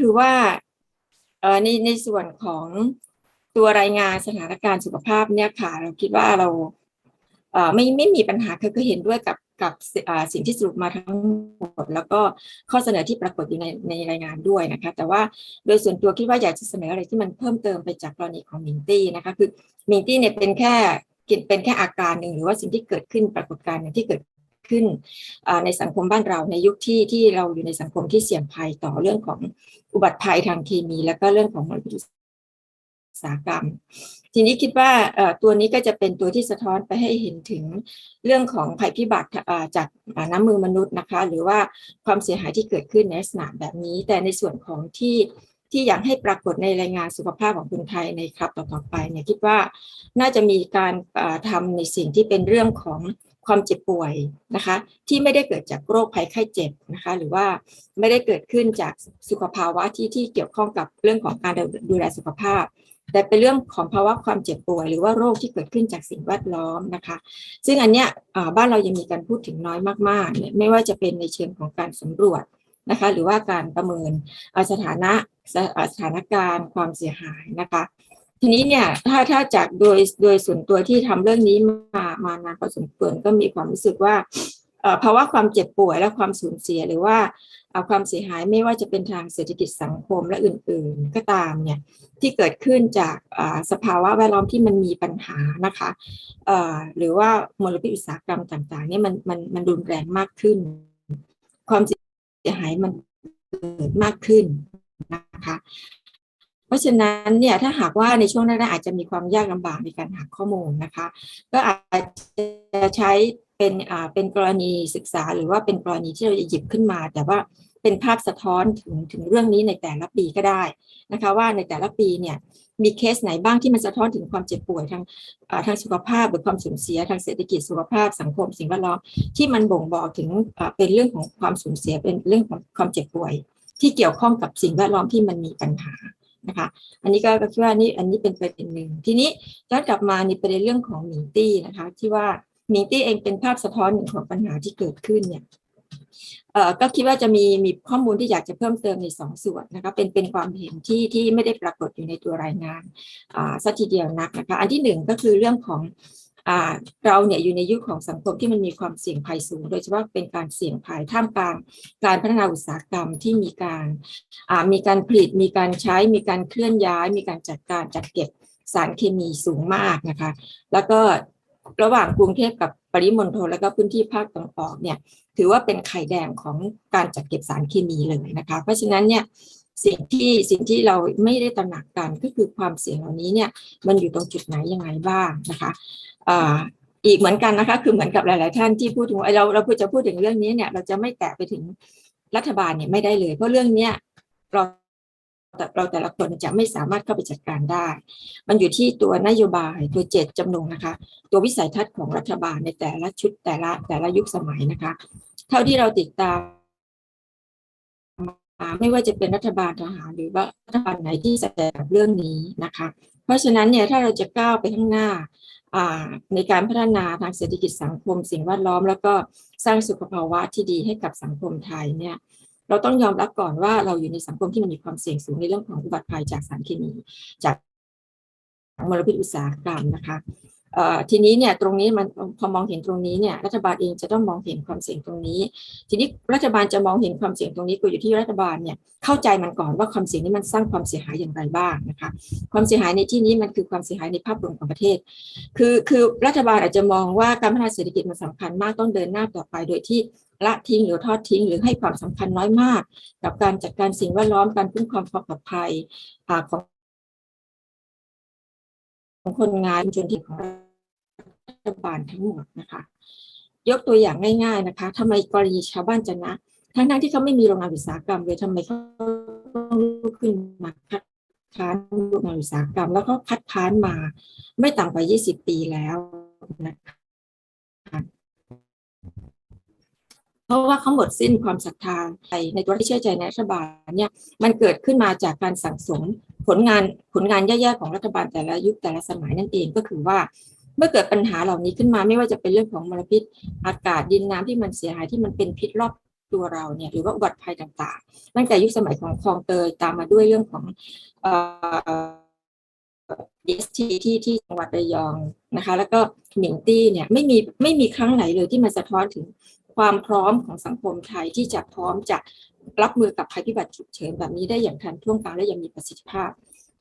คือว่าในในส่วนของตัวรายงานสถานการณ์สุขภาพเนี่ยค่ะ เราคิดว่าเราไม่ไม่มีปัญหาคือก็เห็นด้วยกับกับสิ่งที่สรุปมาทั้งหมด แล้วก็ข้อเสนอที่ปรากฏอยู่ในในรายงานด้วยนะคะ แต่ว่าโดยส่วนตัวคิดว่าอยากจะเสนออะไรที่มันเพิ่มเติมไปจากกรณีของมิงตี้นะคะคือมิงตี้เนี่ยเป็นแค่เป็นแค่อาการหนึ่งหรือว่าสิ่งที่เกิดขึ้นปรากฏการณ์ที่เกิด ขึ้นในสังคมบ้านเราในยุคที่ที่เราอยู่ในสังคมที่เสี่ยงภัยต่อเรื่องของอุบัติภัยทางเคมี แล้วก็เรื่องของมลพิษสาหกรรม ทีนี้คิดว่าตัวนี้ก็จะเป็นตัวที่สะท้อนไปให้เห็นถึงเรื่องของภัยพิบัติจากน้ำมือมนุษย์นะคะ หรือว่าความเสียหายที่เกิดขึ้นในลักษณะแบบนี้ แต่ในส่วนของที่ที่อยากให้ปรากฏในรายงานสุขภาพของคนไทยในครับต่อๆไปเนี่ยคิดว่าน่าจะมีการอ่าทำในสิ่งที่เป็นเรื่องของ ความเจ็บป่วยนะคะ ที่ไม่ได้เกิดจากโรคภัยไข้เจ็บนะคะ หรือว่าไม่ได้เกิดขึ้นจากสุขภาวะที่ที่เกี่ยวข้องกับเรื่องของการดูแลสุขภาพ แต่เป็นเรื่องของภาวะความเจ็บป่วย หรือว่าโรคที่เกิดขึ้นจากสิ่งแวดล้อมนะคะ ซึ่งอันเนี้ยบ้านเรายังมีการพูดถึงน้อยมากๆเนี่ยไม่ว่าจะเป็นในเชิงของการสำรวจนะคะ หรือว่าการประเมินอ่าสถานะสถานการณ์ความเสียหายนะคะ ทีนี้เนี่ยถ้าถ้าจากโดยโดยส่วนตัวที่ทำเรื่องนี้มามานานพอสมควรก็มีความรู้สึกว่าภาวะความเจ็บป่วยและความสูญเสียหรือว่าความเสียหายไม่ว่าจะเป็นทางเศรษฐกิจสังคมและอื่น ๆ ก็ตามเนี่ยที่เกิดขึ้นจากสภาวะแวดล้อมที่มันมีปัญหานะคะหรือว่ามลพิษอุตสาหกรรมต่างๆเนี่ยมันมันมันรุนแรงมากขึ้น ความเสียหายมันเกิดมากขึ้นนะคะ เพราะฉะนั้นเนี่ยถ้าหากว่าในช่วงแรกๆอาจจะมีความยากลำบากในการหาข้อมูลนะคะ ก็อาจจะใช้เป็นอ่าเป็นกรณีศึกษา หรือว่าเป็นกรณีที่เราจะหยิบขึ้นมา แต่ว่าเป็นภาพสะท้อนถึงถึงเรื่องนี้ในแต่ละปีก็ได้นะคะว่าในแต่ละปีเนี่ยมีเคสไหนบ้างที่มันสะท้อนถึงความเจ็บป่วยทางอ่าทางสุขภาพหรือความสูญเสียทางเศรษฐกิจสุขภาพสังคมสิ่งแวดล้อมที่มันบ่งบอกถึงอ่าเป็นเรื่องของความสูญเสียเป็นเรื่องของความเจ็บป่วย ที่เกี่ยวข้องกับสิ่งแวดล้อมที่มันมีปัญหา นะคะ อันนี้ก็คิดว่านี่อันนี้เป็นประเด็นหนึ่ง ทีนี้ย้อนกลับมาในประเด็นเรื่องของหมิงตี้นะคะ ที่ว่าหมิงตี้เองเป็นภาพสะท้อนหนึ่งของปัญหาที่เกิดขึ้นเนี่ยเออก็คิดว่าจะมีมีข้อมูลที่อยากจะเพิ่มเติมในสองส่วนนะคะเป็นเป็นความเห็นที่ที่ไม่ได้ปรากฏอยู่ในตัวรายงานอ่าสักทีเดียวนักนะคะอันที่หนึ่งก็คือเรื่องของ เราเนี่ยอยู่ในยุคของสังคมที่มันมีความเสี่ยงภัยสูง โดยเฉพาะเป็นการเสี่ยงภัยท่ามกลางการพัฒนาอุตสาหกรรมที่มีการมีการผลิต มีการใช้ มีการเคลื่อนย้าย มีการจัดการจัดเก็บสารเคมีสูงมากนะคะ แล้วก็ระหว่างกรุงเทพกับปริมณฑลแล้วก็พื้นที่ภาคตะวันออกเนี่ยถือว่าเป็นไข่แดงของการจัดเก็บสารเคมีเลยนะคะ เพราะฉะนั้นเนี่ย สิ่งที่สิ่งที่เราไม่ได้ตระหนักกันก็คือความเสี่ยงเหล่านี้เนี่ยมันอยู่ตรงจุดไหนยังไงบ้างนะคะอีกเหมือนกันนะคะ คือเหมือนกับหลาย ๆ ท่านที่พูดถึงเราเราพูดจะพูดถึงเรื่องนี้เนี่ยเราจะไม่แตะไปถึงรัฐบาลเนี่ยไม่ได้เลย เพราะเรื่องเนี้ยเราเราแต่ละคนจะไม่สามารถเข้าไปจัดการได้ มันอยู่ที่ตัวนโยบายตัวเจตจำนงนะคะ ตัววิสัยทัศน์ของรัฐบาลในแต่ละชุดแต่ละแต่ละยุคสมัยนะคะ เท่าที่เราติดตาม ไม่ว่าจะเป็นรัฐบาลทหารหรือว่ารัฐบาลไหนที่แสดงเรื่องนี้นะคะ เพราะฉะนั้นเนี่ยถ้าเราจะก้าวไปข้างหน้าในการพัฒนาทางเศรษฐกิจสังคม สิ่งแวดล้อม แล้วก็สร้างสุขภาวะที่ดีให้กับสังคมไทยเนี่ยเราต้องยอมรับก่อนว่าเราอยู่ในสังคมที่มันมีความเสี่ยงสูงในเรื่องของอุบัติภัยจากสารเคมีจากมลพิษอุตสาหกรรมนะคะ ทีนี้เนี่ยตรงนี้มันพอมองเห็นตรงนี้เนี่ยรัฐบาลเองจะต้องมองเห็นความเสี่ยงตรงนี้ ทีนี้รัฐบาลจะมองเห็นความเสี่ยงตรงนี้ก็อยู่ที่รัฐบาลเนี่ยเข้าใจมันก่อนว่าความเสี่ยงนี้มันสร้างความเสียหายอย่างไรบ้างนะคะความเสียหายในที่นี้มันคือความเสียหายในภาพรวมของประเทศ คือคือรัฐบาลอาจจะมองว่าการพัฒนาเศรษฐกิจมันสำคัญมากต้องเดินหน้าต่อไปโดยที่ละทิ้งหรือทอดทิ้งหรือให้ความสำคัญน้อยมาก กับการจัดการสิ่งแวดล้อมการคุ้มครองความปลอดภัยอ่าของ ของคนงานชนที่ของรัฐบาลทั้งหมดนะคะ ยกตัวอย่างง่าย ๆนะคะทำไมกรณีชาวบ้านจะนะ ทั้งๆที่เขาไม่มีโรงงานอุตสาหกรรมเลยทำไมเขาต้องลุกขึ้นมาคัดค้านโรงงานอุตสาหกรรม แล้วก็คัดค้านมา ไม่ต่ำกว่า 20 ปีแล้วนะคะเพราะว่าเขาหมดสิ้นความศรัทธาในตัวที่เชื่อใจในรัฐบาลเนี่ยมันเกิดขึ้นมาจากการสั่งสม ผลงานผลงานแย่ๆของรัฐบาลแต่ละยุคแต่ละสมัยนั่นเองก็คือว่า เมื่อเกิดปัญหาเหล่านี้ขึ้นมาไม่ว่าจะเป็นเรื่องของมลพิษ อากาศดินน้ำที่มันเสียหายที่มันเป็นพิษรอบตัวเราเนี่ยหรือว่าอุบัติภัยต่างๆ ตั้งแต่ยุคสมัยของคลองเตยตามมาด้วยเรื่องของเอ่อ DST ที่ที่จังหวัดระยองนะคะ แล้วก็หมิงตี้เนี่ยไม่มีไม่มีครั้งไหนเลยที่มันสะท้อนถึง ความพร้อมของสังคมไทยที่จะพร้อมจะรับมือกับภัยพิบัติฉุกเฉินแบบนี้ได้อย่างทันท่วงทีและยังมีประสิทธิภาพ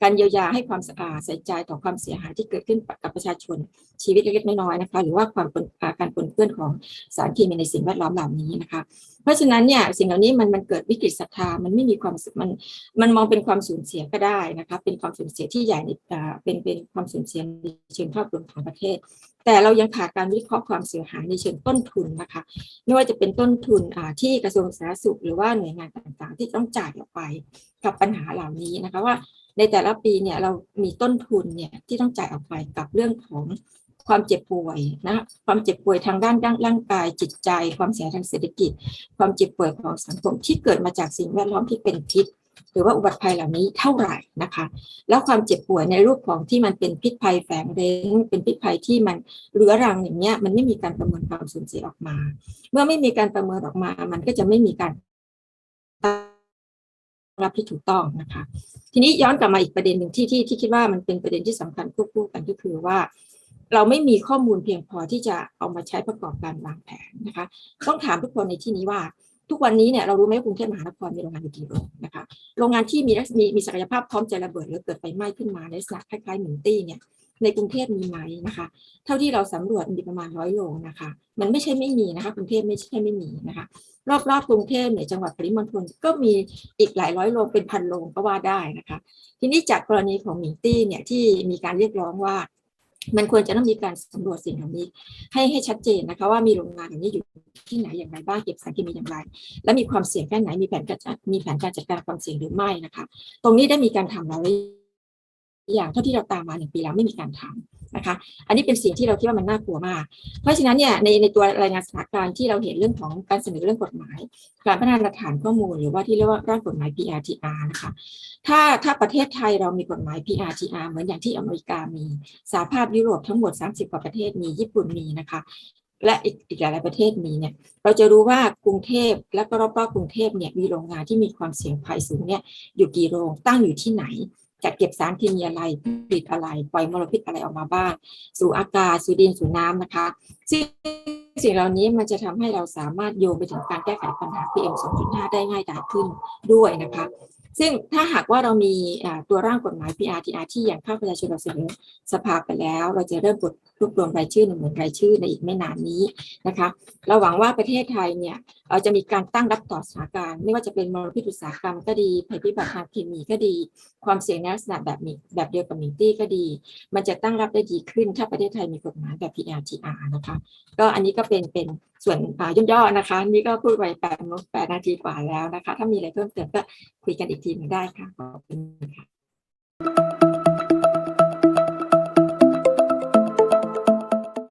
การเยียวยาให้ความสะอาดใส่ใจต่อความเสียหายที่เกิดขึ้นกับประชาชนชีวิตเล็กๆน้อยๆนะคะหรือว่าความปนการปนเปื้อนของสารเคมีในสิ่งแวดล้อมเหล่านี้นะคะเพราะฉะนั้นเนี่ยสิ่งเหล่านี้มันมันเกิดวิกฤตศรัทธามันไม่มีความมันมันมองเป็นความสูญเสียก็ได้นะคะเป็นความสูญเสียที่ใหญ่ในเป็นเป็นความสูญเสียในเชิงภาพรวมของประเทศ แต่เรายังขาดการวิเคราะห์ความเสียหายในเชิงต้นทุนนะคะ ไม่ว่าจะเป็นต้นทุนที่กระทรวงสาธารณสุข หรือว่าหน่วยงานต่างๆ ที่ต้องจ่ายออกไปกับปัญหาเหล่านี้นะคะว่าในแต่ละปีเนี่ยเรามีต้นทุนเนี่ยที่ต้องจ่ายออกไปกับเรื่องของความเจ็บป่วยนะความเจ็บป่วยทางด้านด้านร่างกายจิตใจ ความเสียหายทางเศรษฐกิจ ความเจ็บป่วยของสังคมที่เกิดมาจากสิ่งแวดล้อมที่เป็นพิษ หรือว่าอุบัติภัยเหล่านี้เท่าไหร่นะคะ แล้วความเจ็บป่วยในรูปของที่มันเป็นพิษภัยแฝงเร้นเป็นพิษภัยที่มันเรื้อรังอย่างเงี้ยมันไม่มีการประเมินความสูญเสียออกมา เมื่อไม่มีการประเมินออกมา มันก็จะไม่มีการรับที่ถูกต้องนะคะ ทีนี้ย้อนกลับมาอีกประเด็นหนึ่งที่ที่ที่คิดว่ามันเป็นประเด็นที่สำคัญควบคู่กันก็คือว่า เราไม่มีข้อมูลเพียงพอที่จะเอามาใช้ประกอบการวางแผนนะคะ ต้องถามทุกคนในที่นี้ว่า ทุกวันนี้เนี่ยเรารู้ไหมว่ากรุงเทพมหานครมีโรงงานกี่โรงนะคะโรงงานที่มีมีมีศักยภาพพร้อมจะระเบิดหรือเกิดไฟไหม้ขึ้นมาในลักษณะคล้ายๆหมิงตี้เนี่ยในกรุงเทพมีไหมนะคะ เท่าที่เราสำรวจมีประมาณร้อยโรงนะคะ มันไม่ใช่ไม่มีนะคะกรุงเทพไม่ใช่ไม่มีนะคะ รอบๆกรุงเทพเนี่ยจังหวัดปริมณฑลก็มีอีกหลายร้อยโรงเป็นพันโรงก็ว่าได้นะคะ ทีนี้จากกรณีของหมิงตี้เนี่ยที่มีการเรียกร้องว่า มันควรจะต้องมีการสำรวจสิ่งเหล่านี้ ให้ให้ชัดเจนนะคะ ว่ามีโรงงานเหล่านี้อยู่ที่ไหนอย่างไรบ้างเก็บสารเคมีอย่างไร และมีความเสี่ยงแค่ไหนมีแผนการจัดมีแผนการจัดการความเสี่ยงหรือไม่นะคะ ตรงนี้ได้มีการทำแล้วหรืออย่างเท่าที่เราตามมาหนึ่งปีแล้วไม่มีการทำ นะคะ อันนี้เป็นสิ่งที่เราคิดว่ามันน่ากลัวมาก เพราะฉะนั้นเนี่ยในในตัวรายงานสถานการณ์ที่เราเห็นเรื่องของการเสนอเรื่องกฎหมาย การพัฒนาฐานข้อมูล หรือว่าที่เรียกว่าร่างกฎหมาย PRTR นะคะ ถ้าถ้าประเทศไทยเรามีกฎหมาย PRTR เหมือนอย่างที่อเมริกามีสหภาพยุโรปทั้งหมด 30 กว่าประเทศมีญี่ปุ่นมีนะคะและอีกอีกหลายประเทศมีเนี่ย เราจะรู้ว่ากรุงเทพและก็รอบๆกรุงเทพเนี่ยมีโรงงานที่มีความเสี่ยงภัยสูงเนี่ยอยู่กี่โรงตั้งอยู่ที่ไหน จัดเก็บสารเคมีอะไรผลิตอะไร ปล่อยมลพิษอะไรออกมาบ้าง สู่อากาศสู่ดินสู่น้ำนะคะซึ่งสิ่งเหล่านี้มันจะทำให้เราสามารถโยงไปถึงการแก้ไขปัญหา PM 2.5 ได้ง่ายดายขึ้นด้วยนะคะ ซึ่งถ้าหากว่าเรามีตัวร่างกฎหมาย PRTR ที่อย่างภาคประชาชนเราเสนอสภาไปแล้ว เราจะเริ่มกด รวบรวมรายชื่อหนึ่งหมื่นรายชื่อในอีกไม่นานนี้นะคะ เราหวังว่าประเทศไทยเนี่ยจะมีการตั้งรับต่อสถานการณ์ไม่ว่าจะเป็นมลพิษอุตสาหกรรมก็ดีภัยพิบัติทางเคมีก็ดี ความเสี่ยงในลักษณะแบบนี้แบบเดียวกับมิงตี้ก็ดี มันจะตั้งรับได้ดีขึ้น ถ้าประเทศไทยมีกฎหมายแบบ PRTR นะคะก็อันนี้ก็เป็นเป็นส่วนอ่าย่อๆนะคะ นี่ก็พูดไปแปดโมงแปดนาทีกว่าแล้วนะคะ ถ้ามีอะไรเพิ่มเติมก็คุยกันอีกทีหนึงได้ค่ะขอบคุณค่ะ